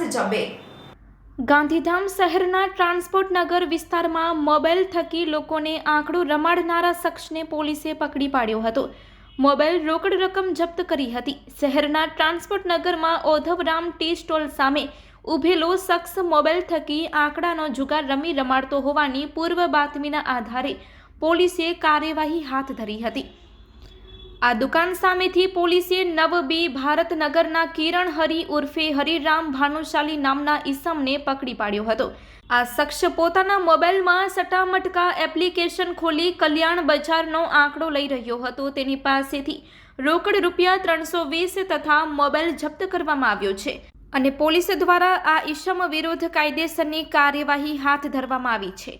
હવે ગાંધીધામ શહેરના ટ્રાન્સપોર્ટ નગર વિસ્તારમાં મોબાઈલ થકી લોકોને આંકડો રમાડનારા શખ્સને પોલીસે પકડી પાડ્યો હતો. મોબાઈલ રોકડ રકમ જપ્ત કરી હતી. શહેરના ટ્રાન્સપોર્ટ નગરમાં ઓધવરામ ટી સ્ટોલ સામે ઊભેલો શખ્સ મોબાઈલ થકી આંકડાનો જુગાર રમી રમાડતો હોવાની પૂર્વ બાતમીના આધારે પોલીસે કાર્યવાહી હાથ ધરી હતી. આ દુકાન સામેથી પોલીસે નવ બી ભારતનગરના કિરણ હરી ઉર્ફે હરિરામ ભાનુશાલી નામના ઈસમને પકડી પાડ્યો હતો. આ શખ્સ પોતાના મોબાઈલમાં સટામટકા એપ્લિકેશન ખોલી કલ્યાણ બજારનો આંકડો લઈ રહ્યો હતો. તેની પાસેથી રોકડ રૂપિયા ત્રણસો વીસ તથા મોબાઈલ જપ્ત કરવામાં આવ્યો છે અને પોલીસ દ્વારા આ ઈસમ વિરુદ્ધ કાયદેસરની કાર્યવાહી હાથ ધરવામાં આવી છે.